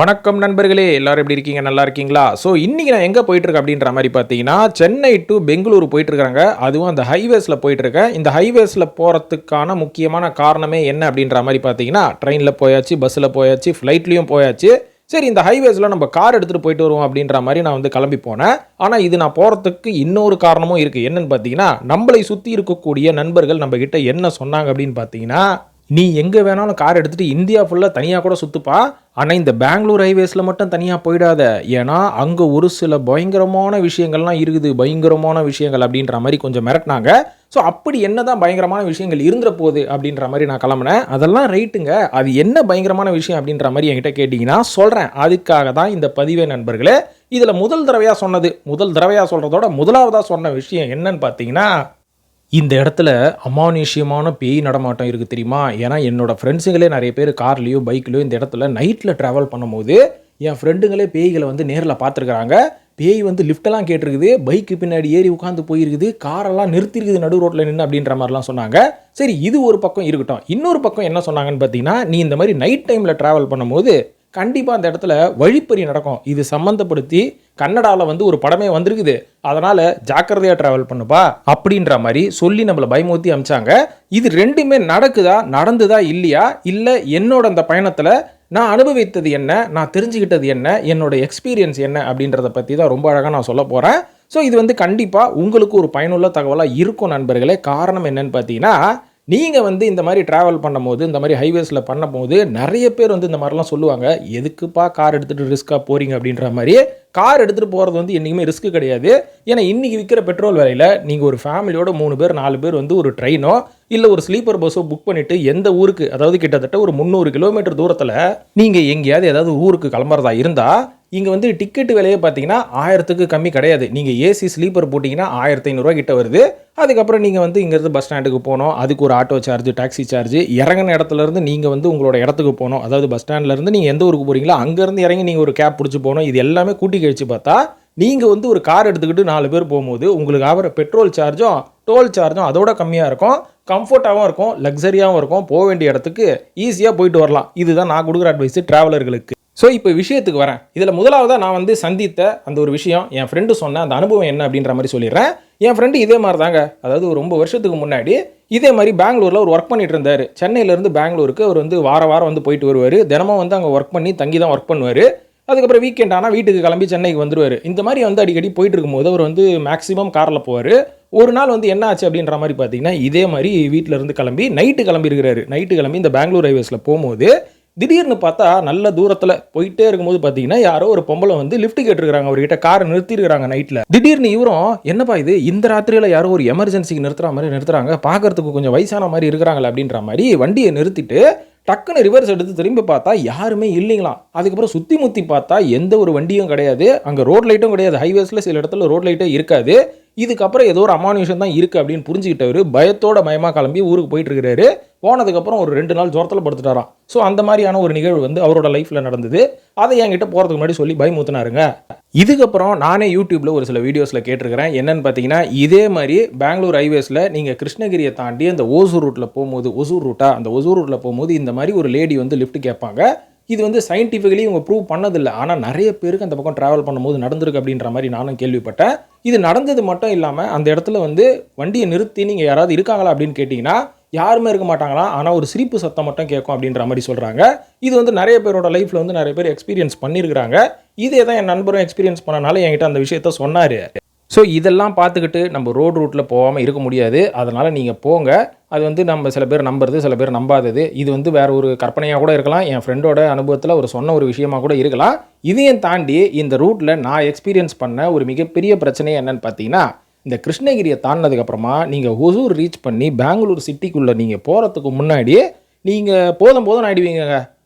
வணக்கம் நண்பர்களே எல்லாரும் எப்படி இருக்கீங்க? நல்லா இருக்கீங்களா? ஸோ இன்றைக்கி நான் எங்கே போயிட்டுருக்கேன் அப்படின்ற மாதிரி பார்த்தீங்கன்னா சென்னை டு பெங்களூர் போயிட்டுருக்காங்க. அதுவும் அந்த ஹைவேஸில் போயிட்டுருக்கேன். இந்த ஹைவேஸில் போகிறதுக்கான முக்கியமான காரணமே என்ன அப்படின்ற மாதிரி பார்த்தீங்கன்னா ட்ரெயினில் போயாச்சு பஸ்ஸில் போயாச்சு ஃப்ளைட்லேயும் போயாச்சு. சரி இந்த ஹைவேஸில் நம்ம கார் எடுத்துகிட்டு போயிட்டு வருவோம் அப்படின்ற மாதிரி நான் வந்து கிளம்பி போனேன். ஆனால் இது நான் போகிறதுக்கு இன்னொரு காரணமும் இருக்குது என்னென்னு பார்த்தீங்கன்னா நம்மளை சுற்றி இருக்கக்கூடிய நண்பர்கள் நம்மக்கிட்ட என்ன சொன்னாங்க அப்படின்னு பார்த்தீங்கன்னா நீ எங்கே வேணாலும் கார் எடுத்துகிட்டு இந்தியா ஃபுல்லாக தனியாக கூட சுற்றுப்பா ஆனால் இந்த பெங்களூர் ஹைவேஸில் மட்டும் தனியாக போயிடாத. ஏன்னா அங்கே ஒரு சில பயங்கரமான விஷயங்கள்லாம் இருக்குது. பயங்கரமான விஷயங்கள் அப்படின்ற மாதிரி கொஞ்சம் மிரட்டினாங்க. ஸோ அப்படி என்ன தான் பயங்கரமான விஷயங்கள் இருந்துற போகுது அப்படின்ற மாதிரி நான் கிளம்புனேன். அதெல்லாம் ரைட்டுங்க அது என்ன பயங்கரமான விஷயம் அப்படின்ற மாதிரி என்கிட்ட கேட்டிங்கன்னா சொல்கிறேன் அதுக்காக தான் இந்த பதிவே நண்பர்களே. இதில் முதல் தடவையாக சொன்னது முதல் தடவையாக சொல்கிறதோட முதலாவதாக சொன்ன விஷயம் என்னன்னு பார்த்தீங்கன்னா இந்த இடத்துல அமானுஷ்யமான பேய் நடமாட்டம் இருக்குது தெரியுமா? ஏன்னா என்னோடய ஃப்ரெண்ட்ஸுங்களே நிறைய பேர் கார்லேயோ பைக்லேயோ இந்த இடத்துல நைட்டில் ட்ராவல் பண்ணும்போது என் ஃப்ரெண்டுங்களே பேய்களை வந்து நேரில் பார்த்துருக்குறாங்க. பேய் வந்து லிஃப்டெல்லாம் கேட்டிருக்குது. பைக்கு பின்னாடி ஏறி உட்காந்து போயிருக்குது. காரெல்லாம் நிறுத்திருக்குது நடு ரோட்டில் நின்று அப்படின்ற மாதிரிலாம் சொன்னாங்க. சரி இது ஒரு பக்கம் இருக்கட்டும். இன்னொரு பக்கம் என்ன சொன்னாங்கன்னு பார்த்தீங்கன்னா நீ இந்த மாதிரி நைட் டைமில் ட்ராவல் பண்ணும்போது கண்டிப்பாக அந்த இடத்துல வழிப்பறி நடக்கும். இது சம்மந்தப்படுத்தி கன்னடாவில் வந்து ஒரு படமே வந்திருக்குது. அதனால் ஜாக்கிரதையாக ட்ராவல் பண்ணுப்பா அப்படின்ற மாதிரி சொல்லி நம்மளை பயமுறுத்தி அமிச்சாங்க. இது ரெண்டுமே நடக்குதா நடந்துதா இல்லையா? இல்லை என்னோட அந்த பயணத்தில் நான் அனுபவித்தது என்ன நான் தெரிஞ்சுக்கிட்டது என்ன என்னோட எக்ஸ்பீரியன்ஸ் என்ன அப்படின்றத பற்றி தான் ரொம்ப அழகாக நான் சொல்ல போகிறேன் ஸோ இது வந்து கண்டிப்பாக உங்களுக்கு ஒரு பயனுள்ள தகவலாக இருக்கும் நண்பர்களே. காரணம் என்னன்னு பார்த்தீங்கன்னா நீங்கள் வந்து இந்த மாதிரி ட்ராவல் பண்ணும்போது இந்த மாதிரி ஹைவேஸில் பண்ணும்போது நிறைய பேர் வந்து இந்த மாதிரிலாம் சொல்லுவாங்க. எதுக்குப்பா கார் எடுத்துகிட்டு ரிஸ்க்காக போகிறீங்க அப்படின்ற மாதிரி கார் எடுத்துகிட்டு போகிறது வந்து என்றைக்குமே ரிஸ்க்கு கிடையாது. ஏன்னா இன்றைக்கி விற்கிற பெட்ரோல் விலையில் நீங்கள் ஒரு ஃபேமிலியோட மூணு பேர் நாலு பேர் வந்து ஒரு ட்ரெயினோ இல்லை ஒரு ஸ்லீப்பர் பஸ்ஸோ புக் பண்ணிவிட்டு எந்த ஊருக்கு அதாவது கிட்டத்தட்ட ஒரு முந்நூறு கிலோமீட்டர் தூரத்தில் நீங்கள் எங்கேயாவது ஏதாவது ஊருக்கு கிளம்புறதா இருந்தால் இங்கே வந்து டிக்கெட் விலையே பார்த்தீங்கன்னா ஆயிரத்துக்கு கம்மி கிடையாது. நீங்கள் ஏசி ஸ்லீப்பர் போட்டிங்கன்னா ஆயிரத்தி ஐநூறுரூவா கிட்ட வருது. அதுக்கப்புறம் நீங்கள் வந்து இங்கேருந்து பஸ் ஸ்டாண்டுக்கு போகணும். அதுக்கு ஒரு ஆட்டோ சார்ஜ் டாக்ஸி சார்ஜ் இறங்கின இடத்துலேருந்து நீங்கள் வந்து உங்களோட இடத்துக்கு போகணும். அதாவது பஸ் ஸ்டாண்ட்லேருந்து நீங்கள் எந்த ஊருக்கு போகிறீங்களோ அங்கேருந்து இறங்கி நீங்கள் ஒரு கேப் பிடிச்சி போகணும். இது எல்லாமே கூட்டி கழிச்சு பார்த்தா நீங்கள் வந்து ஒரு கார் எடுத்துக்கிட்டு நாலு பேர் போகும்போது உங்களுக்கு ஆகிற பெட்ரோல் சார்ஜும் டோல் சார்ஜும் அதோட கம்மியாக இருக்கும். கம்ஃபர்ட்டாகவும் இருக்கும் லக்ஸரியாகவும் இருக்கும். போக வேண்டிய இடத்துக்கு ஈஸியாக போயிட்டு வரலாம். இதுதான் நான் கொடுக்குற அட்வைஸ் ட்ராவலர்களுக்கு ஸோ இப்போ விஷயத்துக்கு வரேன். இதில் முதலாவதாக நான் வந்து சந்தித்த அந்த ஒரு விஷயம் என் ஃப்ரெண்டு சொன்ன அந்த அனுபவம் என்ன அப்படின்ற மாதிரி சொல்லிடுறேன். என் ஃப்ரெண்டு இதே மாதிரி தாங்க அதாவது ஒரு ரொம்ப வருஷத்துக்கு முன்னாடி இதே மாதிரி பெங்களூரில் ஒரு ஒர்க் பண்ணிட்டு இருந்தார். சென்னையிலேருந்து பெங்களூருக்கு அவர் வந்து வார வாரம் வந்து போயிட்டு வருவார். தினமும் வந்து அங்கே ஒர்க் பண்ணி தங்கி தான் ஒர்க் பண்ணுவார். அதுக்கப்புறம் வீக்கெண்ட் ஆனால் வீட்டுக்கு கிளம்பி சென்னைக்கு வந்துடுவார் இந்த மாதிரி வந்து அடிக்கடி போயிட்டு இருக்கும்போது அவர் வந்து மேக்ஸிமம் காரில் போவார். ஒரு நாள் வந்து என்ன ஆச்சு அப்படின்ற மாதிரி பார்த்தீங்கன்னா இதே மாதிரி வீட்டில் இருந்து கிளம்பி நைட்டு கிளம்பி இருக்கிறாரு நைட்டு கிளம்பி இந்த பெங்களூர் ஹைவேஸில் போகும்போது திடீர்னு பார்த்தா நல்ல தூரத்தில் போயிட்டே இருக்கும்போது பார்த்தீங்கன்னா யாரோ ஒரு பொம்பளை வந்து லிஃப்ட் கேட்டுருக்குறாங்க அவர்கிட்ட காரை நிறுத்திருக்காங்க நைட்டில் திடீர்னு இவரும் என்னப்பா இது? இந்த ராத்திரியில் யாரோ ஒரு எமர்ஜென்சிக்கு நிறுத்துற மாதிரி நிறுத்துறாங்க பார்க்கறதுக்கு கொஞ்சம் வயசான மாதிரி இருக்கிறாங்களே அப்படின்ற மாதிரி வண்டியை நிறுத்திட்டு டக்குன்னு ரிவர்ஸ் எடுத்து திரும்பி பார்த்தா யாருமே இல்லைங்களாம். அதுக்கப்புறம் சுற்றி முற்றி பார்த்தா எந்த ஒரு வண்டியும் கிடையாது. அங்கே ரோட் லைட்டும் கிடையாது. ஹைவேஸில் சில இடத்துல ரோட் லைட்டே இருக்காது. இதுக்கப்புறம் ஏதோ ஒரு அமானுஷம் தான் இருக்குது அப்படின்னு புரிஞ்சுக்கிட்டவர் பயத்தோட பயமாக கிளம்பி ஊருக்கு போயிட்டு இருக்கிறாரு போனதுக்கப்புறம் ஒரு ரெண்டு நாள் ஜோரத்தில் படுத்துட்டாராம். ஸோ அந்த மாதிரியான ஒரு நிகழ்வு வந்து அவரோட லைஃப்பில் நடந்தது. அதை என்கிட்ட போகிறதுக்கு முன்னாடி சொல்லி பயமுத்துனாருங்க இதுக்கப்புறம் நானே யூடியூப்பில் ஒரு சில வீடியோஸில் கேட்டிருக்கிறேன். என்னென்னு பார்த்தீங்கன்னா இதே மாதிரி பெங்களூர் ஹைவேஸில் நீங்கள் கிருஷ்ணகிரியை தாண்டி அந்த ஓசூர் ரூட்டில் போகும்போது ஒசூர் ரூட்டா அந்த ஒசூர் ரூட்டில் போகும்போது இந்த மாதிரி ஒரு லேடி வந்து லிஃப்ட் கேட்பாங்க. இது வந்து சயின்டிஃபிக்கலி இவங்க ப்ரூவ் பண்ணதில்லை. ஆனால் நிறைய பேருக்கு அந்த பக்கம் ட்ராவல் பண்ணும்போது நடந்திருக்கு அப்படின்ற மாதிரி நானும் கேள்விப்பட்டேன். இது நடந்தது மட்டும் இல்லாமல் அந்த இடத்துல வந்து வண்டியை நிறுத்தி நீங்கள் யாராவது இருக்காங்களா அப்படின்னு கேட்டிங்கன்னா யாருமே இருக்க மாட்டாங்களா? ஆனால் ஒரு சிரிப்பு சத்தம் மட்டும் கேட்கும் அப்படின்ற மாதிரி சொல்கிறாங்க இது வந்து நிறைய பேரோட லைஃப்பில் வந்து நிறைய பேர் எக்ஸ்பீரியன்ஸ் பண்ணியிருக்கிறாங்க. இதே தான் என் நண்பரும் எக்ஸ்பீரியன்ஸ் பண்ணனால என்கிட்ட அந்த விஷயத்த சொன்னார். ஸோ இதெல்லாம் பார்த்துக்கிட்டு நம்ம ரோடு ரூட்டில் போகாமல் இருக்க முடியாது. அதனால் நீங்கள் போங்க. அது வந்து நம்ம சில பேர் நம்புறது சில பேர் நம்பாதது. இது வந்து வேறு ஒரு கற்பனையாக கூட இருக்கலாம். என் ஃப்ரெண்டோட அனுபவத்தில் ஒரு சொன்ன ஒரு விஷயமா கூட இருக்கலாம். இதையும் தாண்டி இந்த ரூட்டில் நான் எக்ஸ்பீரியன்ஸ் பண்ண ஒரு மிகப்பெரிய பிரச்சனை என்னன்னு பார்த்தீங்கன்னா இந்த கிருஷ்ணகிரியை தாண்டினதுக்கப்புறமா நீங்கள் ஒசூர் ரீச் பண்ணி பெங்களூர் சிட்டிக்குள்ளே நீங்கள் போகிறதுக்கு முன்னாடியே நீங்கள் போதும் போதும் ஆயிடுவீங்க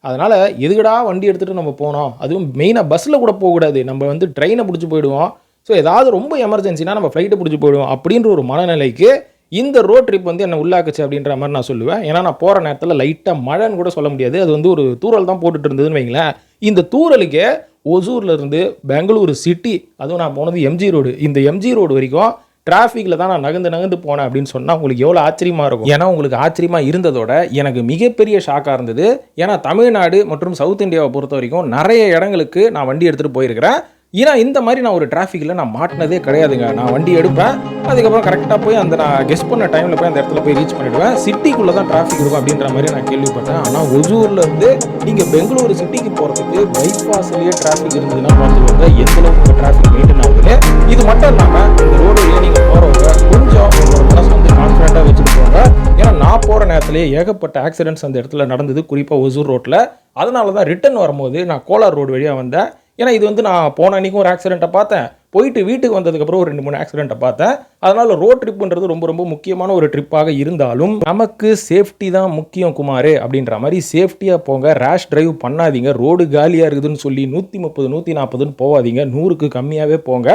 அதனால் எதுக்கடா வண்டி எடுத்துகிட்டு நம்ம போனோம்? அதுவும் மெயினாக பஸ்ஸில் கூட போகக்கூடாது. நம்ம வந்து ட்ரெயினை பிடிச்சி போயிடுவோம். ஸோ ஏதாவது ரொம்ப எமர்ஜென்சினா நம்ம ஃப்ளைட்டை பிடிச்சி போயிடுவோம் அப்படின்ற ஒரு மனநிலைக்கு இந்த ரோட் ட்ரிப் வந்து என்னை உள்ளாக்குச்சு அப்படின்ற மாதிரி நான் சொல்லுவேன். ஏன்னா நான் போகிற நேரத்தில் லைட்டாக மழைன்னு கூட சொல்ல முடியாது. அது வந்து ஒரு தூரல் தான் போட்டுட்டு இருந்ததுன்னு வைங்களேன். இந்த தூரலுக்கே ஒசூர்லேருந்து இருந்து சிட்டி அதுவும் நான் போனது எம்ஜி ரோடு இந்த எம்ஜி ரோடு வரைக்கும் டிராஃபிக்கில் தான் நான் நகர்ந்து நகர்ந்து போனேன் அப்படின்னு சொன்னால் உங்களுக்கு எவ்வளோ ஆச்சரியமாக இருக்கும்? ஏன்னா உங்களுக்கு ஆச்சரியமாக இருந்ததோட எனக்கு மிகப்பெரிய ஷாக்காக இருந்தது. ஏன்னா தமிழ்நாடு மற்றும் சவுத் இந்தியாவை பொறுத்த வரைக்கும் நிறைய இடங்களுக்கு நான் வண்டி எடுத்துகிட்டு போயிருக்கிறேன். ஏன்னா இந்த மாதிரி நான் ஒரு டிராஃபிக்கில் நான் மாட்டினதே கிடையாதுங்க. நான் வண்டி எடுப்பேன் அதுக்கப்புறம் கரெக்டாக போய் அந்த நான் கெஸ் பண்ண டைமில் போய் அந்த இடத்துல போய் ரீச் பண்ணிடுவேன். சிட்டிக்குள்ளே தான் டிராஃபிக் இருக்கும் அப்படின்ற மாதிரி நான் கேள்விப்பட்டேன். ஆனால் ஒசூரில் இருந்து நீங்கள் பெங்களூர் சிட்டிக்கு போகிறதுக்கு பைபாஸ்லேயே டிராஃபிக் இருந்ததுன்னா பார்த்துக்கோங்க. எந்த அளவுக்கு டிராஃபிக் மெயின்டைன் ஆகுது இது மட்டும் இல்லாமல் இந்த ரோடு வழியாக நீங்கள் போகிறவங்க கொஞ்சம் உங்களோட மனசு வந்து கான்ஃபிடண்ட்டாக வச்சுருக்கோங்க ஏன்னா நான் போகிற நேரத்துலேயே ஏகப்பட்ட ஆக்சிடென்ட்ஸ் அந்த இடத்துல நடந்தது. குறிப்பாக ஒசூர் ரோட்டில் அதனால தான் ரிட்டர்ன் வரும்போது நான் கோலார் ரோடு வழியாக வந்தேன். ஏன்னா இது வந்து நான் போன அன்றைக்கும் ஒரு ஆக்சிடெண்ட்டை பார்த்தேன். போயிட்டு வீட்டுக்கு வந்ததுக்கப்புறம் ஒரு ரெண்டு மூணு ஆக்சிடெண்ட்டை பார்த்தேன். அதனால் ரோட் ட்ரிப்புன்றது ரொம்ப ரொம்ப முக்கியமான ஒரு ட்ரிப்பாக இருந்தாலும் நமக்கு சேஃப்டி தான் முக்கியம் குமார் அப்படின்ற மாதிரி சேஃப்டியாக போங்க. ரேஷ் டிரைவ் பண்ணாதீங்க. ரோடு காலியாக இருக்குதுன்னு சொல்லி நூற்றி முப்பது நூற்றி நாற்பதுன்னு போகாதீங்க நூறுக்கு கம்மியாகவே போங்க.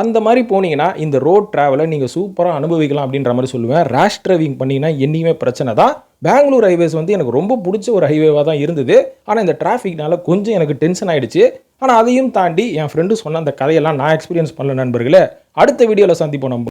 அந்த மாதிரி போனீங்கன்னா இந்த ரோட் ட்ராவலை நீங்கள் சூப்பராக அனுபவிக்கலாம் அப்படின்ற மாதிரி சொல்லுவேன். ரேஷ் டிரைவிங் பண்ணிங்கன்னா என்னையுமே பிரச்சனை தான். பெங்களூர் ஹைவேஸ் வந்து எனக்கு ரொம்ப பிடிச்ச ஒரு ஹைவேவாக தான் இருந்தது. ஆனால் இந்த டிராஃபிக்னால கொஞ்சம் எனக்கு டென்ஷன் ஆகிடுச்சு ஆனால் அதையும் தாண்டி என் ஃப்ரெண்டு சொன்ன அந்த கதையெல்லாம் நான் எக்ஸ்பீரியன்ஸ் பண்ணல நண்பர்களே. அடுத்த வீடியோவில் சந்திப்போம் நம்ம.